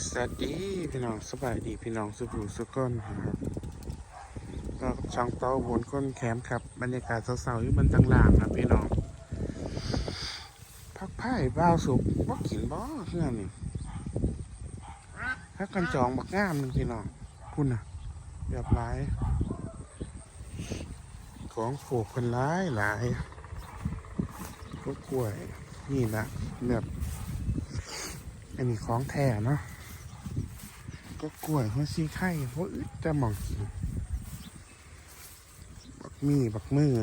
สวัสดีพี่น้องสบายดีพี่น้องสุขุสุขคนครับก็ช่องเต้าบนก้นแคมป์ครับ บรรยากาศเศร้าๆอยู่บนตังหลางครับพี่น้องพักไผ่บ้าวสุกบ่กินบ่เพื่อนนี่พักกันจองบักงามหนึ่งพี่น้องคุณน่ะแบบหลายของผูกคนร้ายหลายก็กล้วยนี่นะแบบอันนี้ของแท้เนาะ ก็กล้วยหัวซีไข่เพราะจะมองกินบักมีบักมือ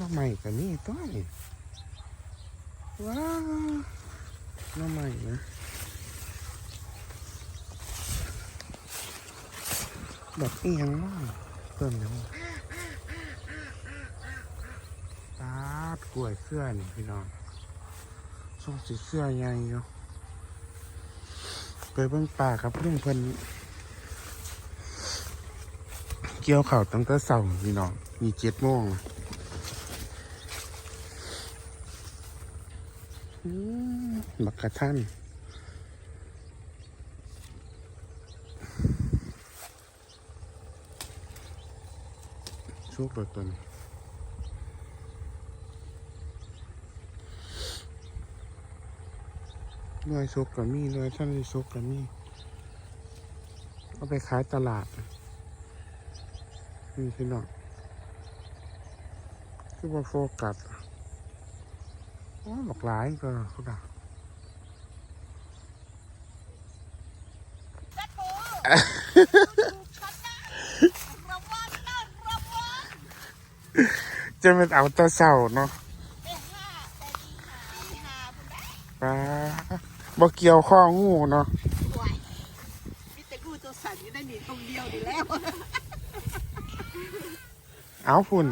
น้ำใหม่กับนี่ต้อยว้าวน้ำใหม่นะแบบเอียงมากเพิ่มแล้วตาดกล้วยเสื้อนี่พี่น้อง ส่งสีเสื้อใหญ่อยู่ไปเบิ่งป่าครับลุงเพิ่นเกี่ยวข่าวตั้งแต่เช้าพี่น้องมีเจ็ดโมงบักกระทันชุกเลยตัวนี้ หน่วยซกกับมีหน่วยท่านที่ซุกกับมีเอาไปขายตลาดนี่พี่น้องคือว่าโฟกัสอ๋อบอกหลายก็เขาด่าจะเป็นเอาตะเสาเนาะ ไปห้าแต่ดีหาดีหาคุณได้ ป้า บ่เกี่ยวข้องูเนาะสวยมีแต่กูตัวสั่นอยู่ได้หนีตรงเดียวดีแล้วเอาพุ่น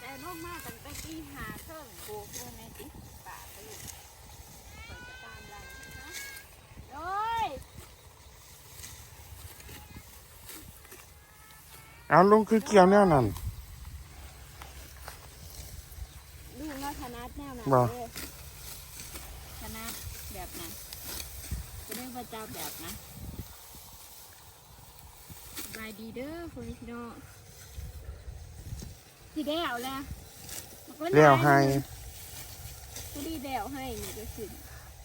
แต่ลงมาตั้งแต่กี่หาเทิงโบกเลยไหมติป่าไปอยู่เปิดจะตามเรานะโอ้ยเอาลุงคือเกี่ยวแนวนั้นดูว่าคณะแนวไหนบ่เด้อคณะแบบนั้น จะเรียกว่าเจ้าแบบนะสบายดีเด้อคุณพี่น้องที่ได้เอาแล้วเลี้ยวให้ผู้ดีเดวให้นี่ก็คือ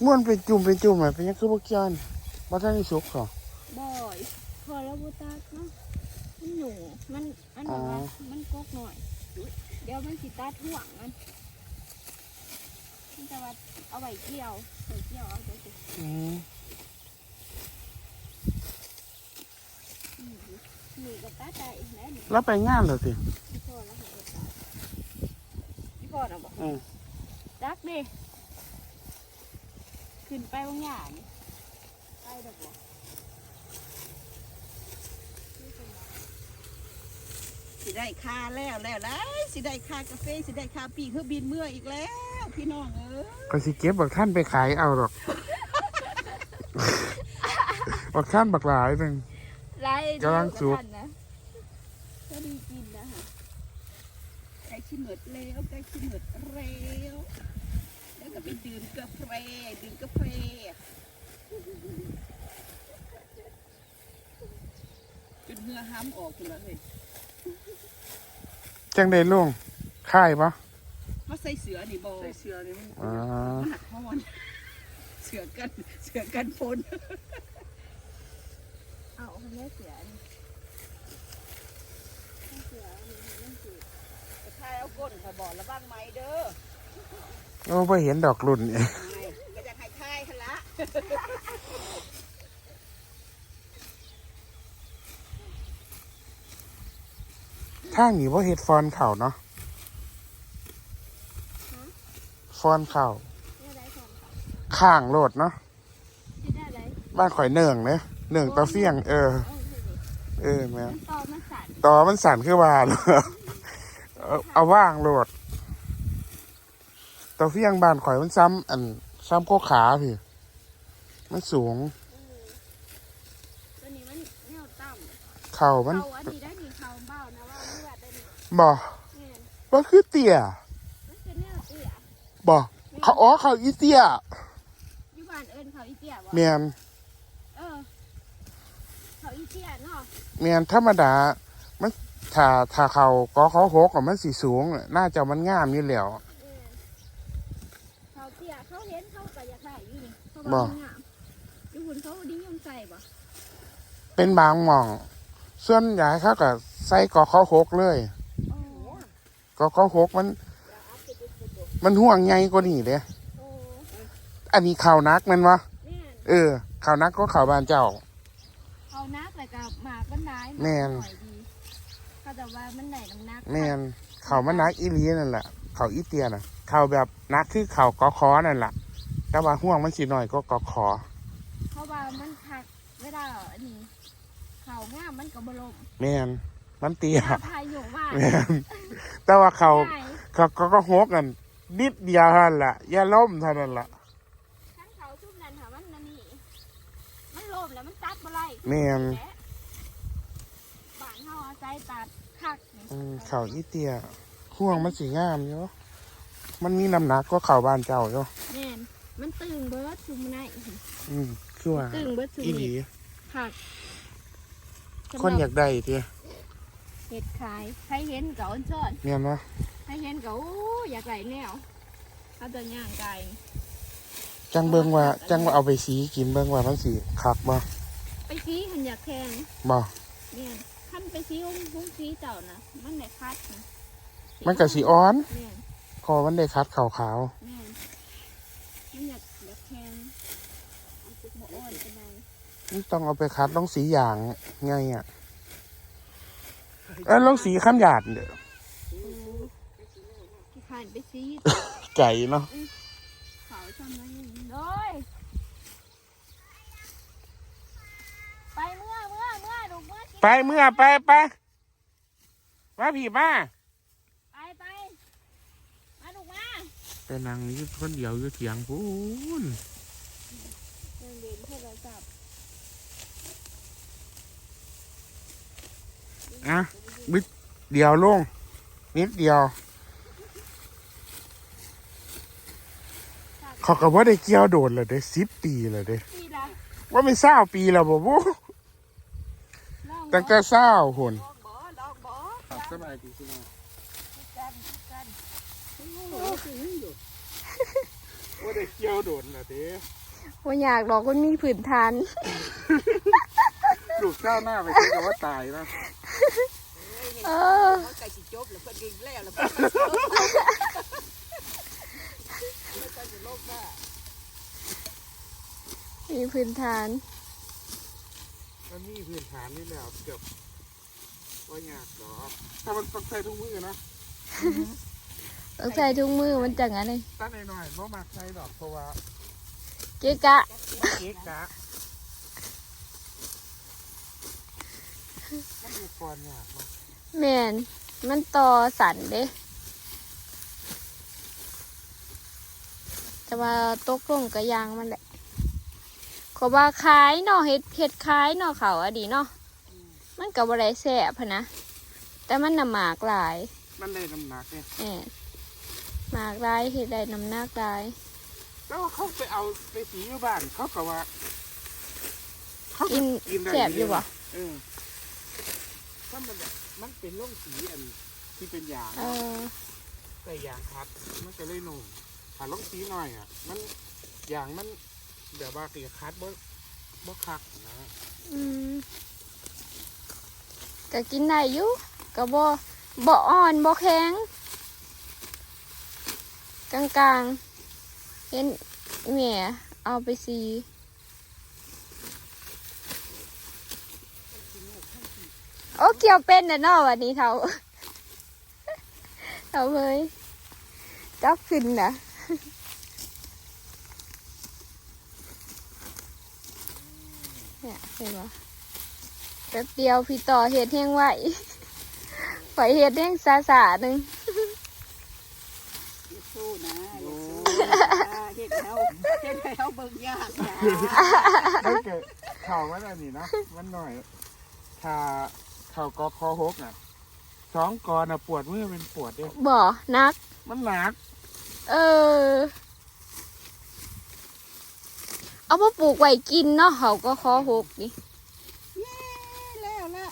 ม่วนไปจุ่มไปจุ่มอะเป็นหยังคือบ่เกี่ยวนี่บ่ทันได้สุกหรอบ่อยพอแล้วบูตากเนาะมันหนูมันมันบอกว่าอ๋อมันกกหน่อย เดี๋ยวมันสิตาถ่วงมันมันจะว่าเอาไว้เกี่ยวไว้เกี่ยวเอาไปสิอืม หนูกับตาใจแล้วหนูแล้วไปงานเหรอสิพี่พ่อแล้วหนูกับตาพี่พ่อนะบอกอืมจักดิขึ้นไปบางอย่างนี่ไปดอกบ่สิได้ค่าแล้วแล้วนะสิได้ค่ากาแฟสิได้ค่าปีกเครื่องบินเมื่ออีกแล้ว พี่น้องเอ้ยก็สิเก็บบักท่านไปขายเอาหรอก บักท่านบักหลายหนึง ไรกำลังสุก นะก็ดีกินนะฮะไก่ขี้เหมือดแล้วไก่ขี้เหมือดแล้วแล้วก็ไปดื่มกาแฟดื่มกาแฟจนเหงื่อห้ำออกหมดแล้วเลยจังได้ลุงค่ายปะเขาใส่เสือนี่บอใส่เสือนี่มันอ่าหักห้อนเสือกันเสือกันฝน เอาทำไมเสือนี่เสือนี่มันสิไปทายเอาก้นคอยบอกระวังไหมเด้อโอ้ไปเห็นดอกรุ่นนี่ไม่ก็จะให้ทายคันละทางนี้ว่าเห็ดฟอนเข่าเนาะฟอนเข่านี่ได้ของเขาข้างโลดเนาะที่ได้ไรบ้านข่อยเนื่องเนี่ย เนื่องตะเฟียง เออ เออเฮ้ยเออแม่มันตอมันสั่นต่อมันสั่นขึ้นมาเลยเอาเอาว่างโหลดตะเฟียงบ้านข่อยมันซ้ำอันซ้ำโคขาพี่มันสูง ตัวนี้มันแนวต่ำเข่ามันเขาอันนี้ได้ดีเขาเบ้านะว่าเลือดได้ดีบ่เนี่ยบ่คือเตี่ยเบ่เขาอ๋อเขาอีเตียอยู่บ้านเอิ้นเขาอีเตี้ยบ่แมนเออ เขาอีเตี้ยเนาะแมนธรรมดา มันถ้าถ้าเขาก็เขาหกอะมันสีสูงน่าจะมันงามอยู่แล้วเออเขาเตี้ยเขาเห็นเขาก็อยากได้อยู่นี่เขาบ่ว่ามันงามอยู่หุ่นเขาดียมใส่บ่เป็นบางหม่อง ส่วนใหญ่เขาก็ใส่กอเขาหกเลยโอ้กอเขาหกมัน มันห่วงใหญ่กว่านี่เด้โอ้อันนี้ข่าวนักแมันวะแม่นเออข่าวนักก็ข่าวบานเจ้าเขา นักแต่กับหมากก็ได้หากแม่นหน่อยดีเขาแต่ว่ามันไหนน้ำหนักแม่นข่าวมันนักอีหลีนั่นแหละข่าวอีเตียน่ะข่าวแบบนักคือข่าวกอคอนั่นแหละแต่ว่าห่วงมันสีหน่อยก็กอคอเพราะว่ามันคักเวลาอันนี้เขางามมันก็บลมแม่นมันเตียถ้าพายุมากแม่นแต่ว่าเขาง่ายเขาก็ก็หกกันนิดเดียวเท่านั้นแหละอย่าล้มเท่านั้นแหละ ทั้งเขาทุบนั่นค่ะมันนั่นนี่มันลมแล้วมันตัดบ่ไร แม่นและบ้านเฮาอาศัยตัดคักนี่อืมข่าวอีเตียห่วงมันสีงามอยู่มันมีน้ำหนักก็ข่าวบานเจ้าอยู่แม่นมันตึงเบิดชุมในอืมคือว่าตึงเบิดชุมอีหลีนี่คักคนอยากได้เตียเห็ดขายใครเห็นก็อ้นซ่อนเมียนวะใครเห็นก็โอ้อยากได้แนวเขาจะย่างไก่จังเบิงว่าจังว่าเอาไปสีกินเบิงว่ามันสีคักบ่ไป ซีหันอยากแทงบ่เนี่ยขั้นไปซีหุ้มหุ้มซีเจ้านะมันได้คัดนะมันก็สีอ่อนเนี่ยคอมันได้คัดขาวขาวเนี่ยมันอยากอยากแทงมันจุกหมออ่อนเป็นไงๆนี่ต้องเอาไปคัดต้องสีอย่างไงอะเออลองสีข้ามหยาดเด้อที่ขานไปซี ไก่เนาะเขาทำอะไรเลย ไปเมื่อไปไปมาผีมาไปไปมาดูมาไปนั่งอยู่คนเดียวอยู่เถียงพูนเดินเดินโทรศัพท์อะบิดเดียวลง นิดเดียวเขาก็ว่าได้เกี่ยวโดดเลยเด้สิบปีเลยเด้ปีละว่าไม่เศร้าปีแล้วบ่บูลอง ตั้งแต่เศร้าหุ่นลองบ่ลองบ่สบายดีสิมากันกันว่าได้เกี่ยวโดดเลยเด้ว่าอยากหรอกมันมีผืนทานลูกเจ้าหน้าไปเจอกับว่าตายนะเออเขาไก่สิจบแล้วเพิ่นกินแล้วแล้วเพิ่นก็จบแล้วก็สิโลกบ้ามีผืนทาน มันมีพื้นฐานนี่แล้วเกือบว่ายากหรอถ้ามันต้องใส่ทุกมือนะต้องใส่ทุกมือมันจังอะไรตั้งหน่อยๆเพราะมักใส่ดอกเพราะว่าเกะกะเก๊กกะมันอยู่ก่อนยากเนาะแมนมันต่อสันเด้จะมาตกลงกระยางมันแหละ ขอว่าขายเนาะเฮ็ดเฮ็ดขายเนาะเขาอะดีเนาะมันกับอะไรแสบพะนะ แต่มันน่ะหมากหลาย มันได้น้ำหนักเนี่ยแอนหมากหลายเฮ็ดได้น้ำหนักหลาย แล้วเขาไปเอาไปสีอยู่บ้านเขาก็ว่าเขาก็กินกินได้แสบอยู่บ่เออถ้ามันแบบมันเป็นร่องสีอันที่เป็นยางเออแต่ยางคัดมันจะเลยหนุ่มถ้าร่องสีหน่อยอะ มันยางมัน แบบว่าเกียคัดบ่บ่คักนะอืมก็กินได้อยู่ก็บ่บ่อ่อนบ่แข็งกลางกลางๆเห็นแม่เอาไปซีโอ้เกี่ยวเป็นน่ะนาะวันนี้เท่าเท่าเฮ้ยจับขึ้นนะเนี่ยเห็นปะแป๊บเดียวพี่ต่อเห็ดแห้งไหวปล่อยเห็ดแห้งสาสาหนึ่งอย่าสู้นะอย่าสู้นะเฮ็ดแล้วเฮ็ดแล้วเบิ่งยากนะถ้าเกิดเข่ามันอันนี้นะมันหน่อยถ้าเข่ากอคอหกอะสองกอน่ะปวดมือเป็นปวดเด้บ่อนัก มันหนัก เออ เอามาปลูกไว้กินเนาะเขาก็คอหกดิเย้แล้วละ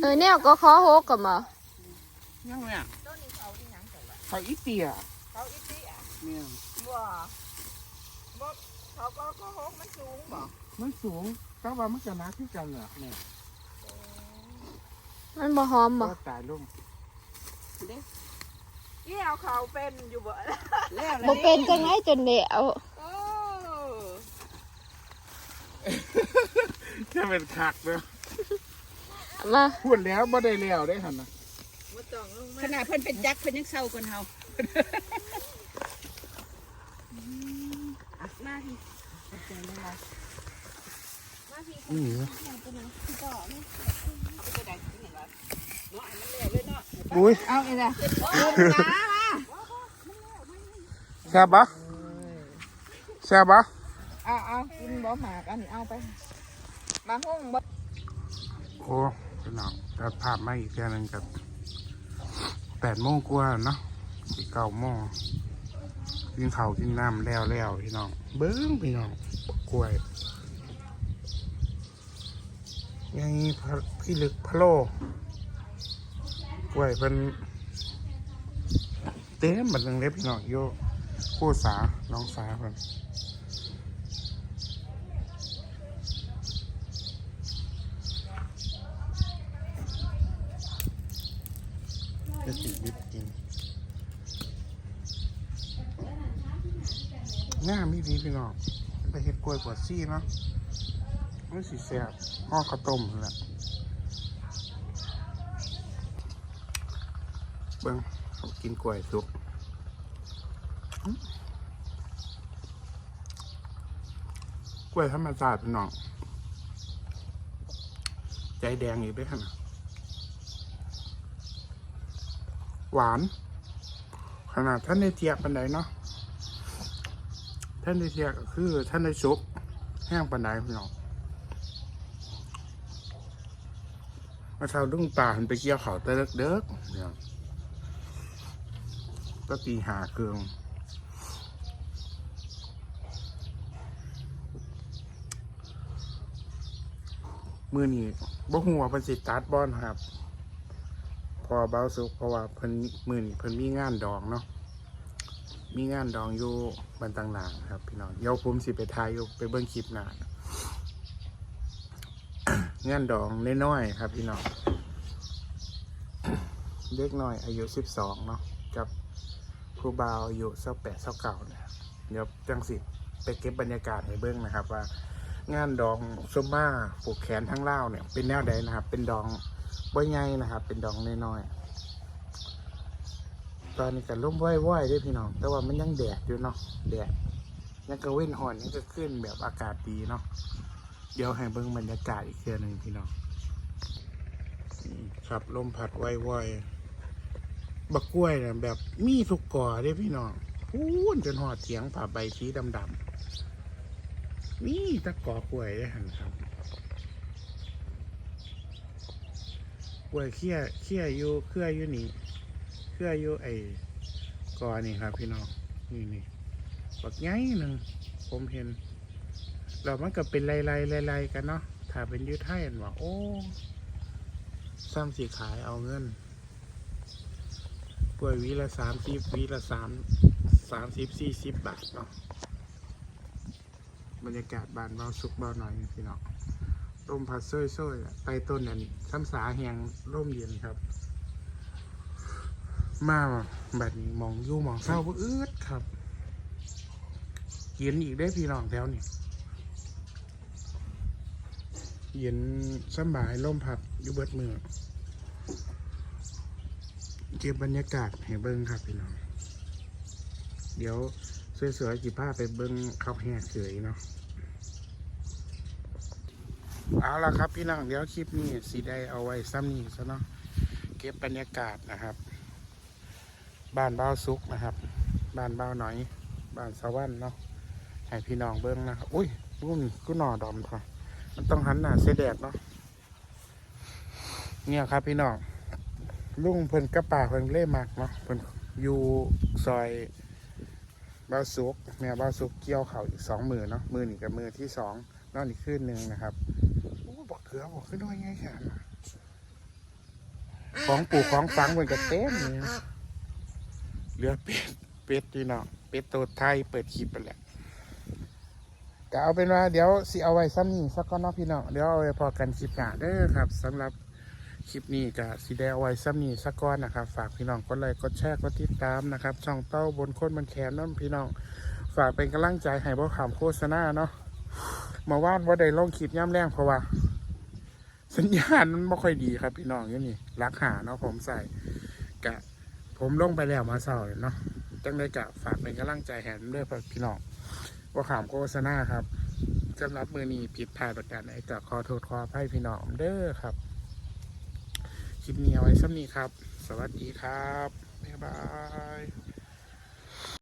เออเนี่ยก็คอหกกับมายังเนี่ยต้นนี้เขาที่หยังกันวะเขาอีเตียเขาอีตี้อะเนี่ยบ่บ่เขาก็ก็หกมันสูงบ่มันสูงก็ว่ามันจะนักที่กันเหรอเนี่ยมันบ่หอมบ่ก็ตายลงเด้ เกี่ยวเขาเป็นอยู่บ่แล้วบ่เป็นจังไงจนเดเอาโอ้แค่เป็นคักเลยมาพูดแล้วบ่ได้แล้วได้หันนะบ่ต้องลงมาขนาดเพิ่นเป็นจักรเพิ่นยังเศร้ากันเฮาอะมาพี่ขอบใจเลยนะมาพี่นี่เหรอเอาไปได้ที่ไหนวะเนาะให้มันแล้วเลยเนาะอุ้ยเอาอีกแล้วเอามามาแซ่บปะแซ่บปะเอาเอากินบ่หมากอันนี้เอาไปมาห้องบ่โอ้พี่น้องตัดภาพมาอีกแค่นึงกับแปดโมงกว่าเนาะสิเก้าโมงกินข้าวกินน้ำแล้วแล้วพี่น้อง เบิ้งพี่น้องกล้วยยังพะพี่ลึกพะโล กล้วยเป็นเต็มบัดนึงเล็บพี่น้องโยคู่สาน้องสาเพิ่นจะติดลิบกินง่ามพี่ดีพี่น้องไปเห็ดกล้วยปวดซี่เนาะมันสีแซ่บห่อข้าวต้มแหละ เบิ้งเขากินกล้วยสุกกล้วยธรรมชาติพี่น้อง ใจแดงอีกด้วยขนาดหวาน ขนาดท่านได้เทียบปันไดเนาะท่านได้เทียบก็คือท่านได้ซุปแห้งปันไดพี่น้องมาเช้าดุ้งตาหันไปเกี่ยวเขาแต่เด็กๆเนี่ ก็ตีหาเกลืองมือนี้บ่หัวเพิ่นสิตัดบอลครับ พอเบาสุกเพราะว่าเพิ่นมือนี้เพิ่นมีงานดองเนาะมีงานดองอยู่บันต่างๆครับ พี่น้องเดี๋ยวผมสิไปถ่ายอยู่ไปเบิ่งคลิปหน้างานดองน้อยๆครับ พี่น้องเด็กน้อยอายุสิบสองเนาะกับ ครูบาวอายุเศร้าแปดเศร้าเก่านะครับเดี๋ยวจังสิไปเก็บบรรยากาศให้เบิ่งนะครับ ว่างานดองซุมมาผูกแขนทั้งเล่าเนี่ย เป็นแนวใดนะครับ เป็นดองบ่ใหญ่นะครับ เป็นดองน้อยๆตอนนี้ก็ร่มว่อยๆด้วยพี่น้อง แต่ว่ามันยังแดดอยู่เนาะแดดยังกระเว้นหอนยังก็ขึ้นแบบอากาศดีเนาะเดี๋ยวให้เบิ่งบรรยากาศอีกเทื่อหนึ่งพี่น้องอืมครับลมพัดว่อยๆ บักกล้วยเนี่ยแบบมีทุกก่อเด้พี่น้องพูนจนหอดเถียงผ่าใบสีดำๆนี่ตะกอกล้วยได้หันครับกล้วยเขี้ยเขี้ยอยู่เครืออยู่นี่เครืออยู่ไอ้กอนี่ครับ พี่น้องนี่นี่บักใหญ่หนึ่งผมเห็นเรามันก็เป็นลายลายลายลายๆกันเนาะถ้าเป็นยุทไทยอันว่าโอ้ซ้ำสีขายเอาเงิน กล้วยวีละสามสิบวีละสามสามสิบสี่สิบบาทเนาะบรรยากาศบานเบาสุกเบาหน่อยพี่น้องลมพัดซ้อยๆอะไปต้นนั้นซ้ำสาแหงร่มเย็นครับ มาแบบนี้มองยู่มองเศร้าบ่อืดครับเย็นอีกได้พี่น้องแถวนี้เย็นสำบายลมพัดอยู่เบิดมือ เก็บบรรยากาศให้เบิ้งครับพี่น้อง เดี๋ยวสวยๆกี่ผ้าไปเบิ้งข้าวแห้งเฉยเนาะเอาละครับพี่น้องเดี๋ยวคลิปนี้สีได้เอาไว้ซ้ำนี้ซะเนาะเก็บบรรยากาศนะครับ บ้านเบ้าซุกนะครับ บ้านเบ้าหน่อย บ้านสวรรค์เนาะให้พี่น้องเบิ้งนะครับอุ้ยรุ่นกูหน่อดอมค่ะมันต้องหันหน้าเสยแดดเนาะเนี่ยครับพี่น้อง ลุงเพิ่นกับป่าเพิ่นเล่มักเนาะเพิ่นอยู่ซอยบ้าวสุกแม่บ้าวสุกเกี่ยวเขาอีกสองมือเนาะมือนี่กับมือที่สองนอนอีกคืนหนึ่งนะครับโอ้บอกเถือบอกขึ้นด้วยไงแค่ของปลูกของฟังเพิ่นก็เต็มเลยเหลือเป็ดเป็ดดีเนาะเป็ดตัวไทยเปิดคลิปไปแหละก็เอาเป็นว่าเดี๋ยวสิเอาไว้ซ้ำนี่สักก้อนเนาะพี่น้องเดี๋ยวเอาไว้พอกันคลิปหน้าเด้อครับสำหรับ คลิปนี้ก็สีแดงไว้ซ้ำนี้สักก้อนนะครับ ฝากพี่น้องกดไลค์กดแชร์กดติดตามนะครับ ช่องเต้าบนคนมันแขนนั่นพี่น้อง ฝากเป็นกำลังใจให้บ่ขามโฆษณาเนาะมาว่านว่าได้ลงคลิปย่ำแรงเพราะว่า สัญญาณมันไม่ค่อยดีครับพี่น้องอยู่นี่รักหาเนาะผมใส่กะ ผมลงไปแล้วมาเศร้าเนาะจังได้กะฝากเป็นกำลังใจแหนด้วยพี่น้องว่าขามโฆษณาครับสำหรับมือนี้ผิดพลาดประการใดก็ขอโทษขออภัยพี่น้องเด้อครับ ลิปนี้เอาไว้สักนี้ครับ สวัสดีครับ บ๊ายบาย